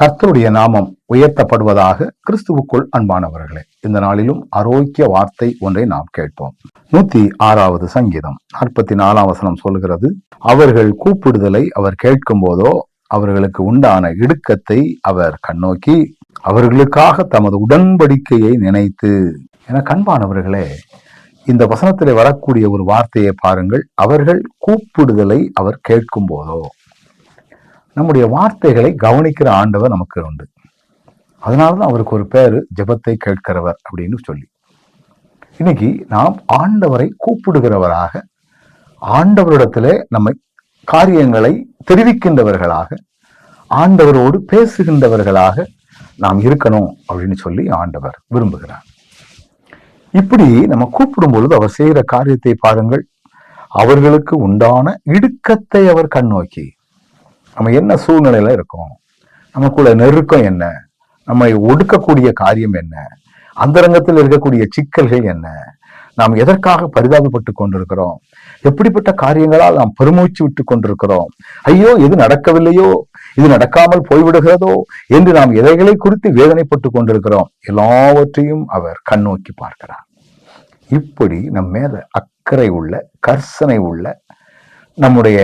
கர்த்தருடைய நாமம் உயர்த்தப்படுவதாக கிறிஸ்துவுக்குள் அன்பானவர்களே இந்த நாளிலும் ஆரோக்கிய வார்த்தை ஒன்றை நாம் கேட்போம். நூத்தி ஆறாவது சங்கீதம். நாற்பத்தி நாலாம் வசனம் சொல்கிறது அவர்கள் கூப்பிடுதலை அவர் கேட்கும் போதோ அவர்களுக்கு உண்டான இடுக்கத்தை அவர் கண்ணோக்கி அவர்களுக்காக தமது உடன்படிக்கையை நினைத்து. என கண்பானவர்களே இந்த வசனத்திலே வரக்கூடிய ஒரு வார்த்தையை பாருங்கள் அவர்கள் கூப்பிடுதலை அவர் கேட்கும் போதோ நம்முடைய வார்த்தைகளை கவனிக்கிற ஆண்டவர் நமக்கு உண்டு. அதனாலதான் அவருக்கு ஒரு பேர் ஜெபத்தை கேட்கிறவர் அப்படின்னு சொல்லி. இன்னைக்கு நாம் ஆண்டவரை கூப்பிடுகிறவராக ஆண்டவரிடத்திலே நம்மை காரியங்களை தெரிவிக்கின்றவர்களாக ஆண்டவரோடு பேசுகின்றவர்களாக நாம் இருக்கணும் அப்படின்னு சொல்லி ஆண்டவர் விரும்புகிறார். இப்படி நம்ம கூப்பிடும் பொழுது அவர் செய்கிற காரியத்தை பாருங்கள். அவர்களுக்கு உண்டான இடுக்கத்தை அவர் கண்ணோக்கி நம்ம என்ன சூழ்நிலையில இருக்கோம்? நமக்குள்ள நெருக்கம் என்ன? நம்மை ஒடுக்கக்கூடிய காரியம் என்ன? அந்தரங்கத்தில் இருக்கக்கூடிய சிக்கல்கள் என்ன? நாம் எதற்காக பரிதாபப்பட்டு கொண்டிருக்கிறோம்? எப்படிப்பட்ட காரியங்களால் நாம் பெருமூச்சு விட்டு கொண்டிருக்கிறோம்? ஐயோ இது நடக்கவில்லையோ? இது நடக்காமல் போய்விடுகிறதோ? என்று நாம் எதைகளை குறித்து வேதனைப்பட்டு கொண்டிருக்கிறோம்? எல்லாவற்றையும் அவர் கண்ணோக்கி பார்க்கிறார். இப்படி நம் மேல அக்கறை உள்ள கர்சனை உள்ள நம்முடைய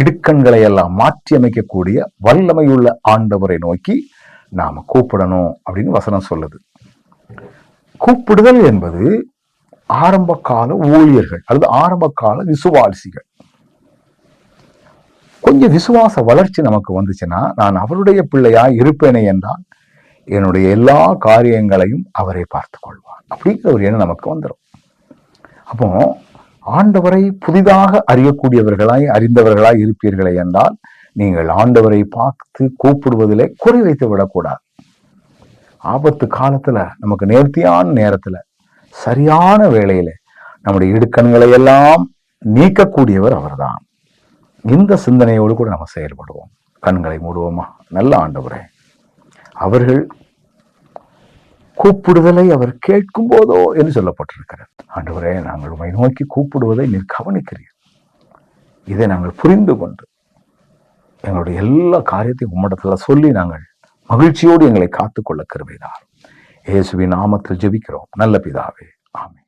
இடுக்கண்களை எல்லாம் மாற்றி அமைக்கக்கூடிய வல்லமையுள்ள ஆண்டவரை நோக்கி நாம் கூப்பிடணும் அப்படின்னு வசனம் சொல்லுது. கூப்பிடுதல் என்பது ஆரம்ப கால ஊழியர்கள் அல்லது ஆரம்ப கால விசுவாசிகள். கொஞ்சம் விசுவாச வளர்ச்சி நமக்கு வந்துச்சுன்னா நான் அவருடைய பிள்ளையா இருப்பேனே என்றால் என்னுடைய எல்லா காரியங்களையும் அவரை பார்த்து கொள்வார் அப்படிங்கிற ஒரு எண்ணம் நமக்கு வந்துடும் அப்போ ஆண்டவரை புதிதாக அறியக்கூடியவர்களாய் அறிந்தவர்களாய் இருப்பீர்களே என்றால் நீங்கள் ஆண்டவரை பார்த்து கூப்பிடுவதிலே குறை வைத்து விடக்கூடாது. ஆபத்து காலத்துல நமக்கு நேர்த்தியான நேரத்துல சரியான வேளையில நம்முடைய இடுக்கண்களை எல்லாம் நீக்கக்கூடியவர் அவர்தான். இந்த சிந்தனையோடு கூட நம்ம செயல்படுவோம். கண்களை மூடுவோமா? நல்ல ஆண்டவரே. அவர்கள் கூப்பிடுதலை அவர் கேட்கும் போதோ என்று சொல்லப்பட்டிருக்கிறது. ஆண்டவரே நாங்கள் உண்மை நோக்கி கூப்பிடுவதை நீர் கவனிக்கிறீர். இதை நாங்கள் புரிந்து கொண்டு எங்களுடைய எல்லா காரியத்தையும் உம்மிடத்தில் சொல்லி நாங்கள் மகிழ்ச்சியோடு எங்களை காத்துக்கொள்ள கருவைதார் இயேசுவின் நாமத்தில் ஜெபிக்கிறோம். நல்ல பிதாவே. ஆமே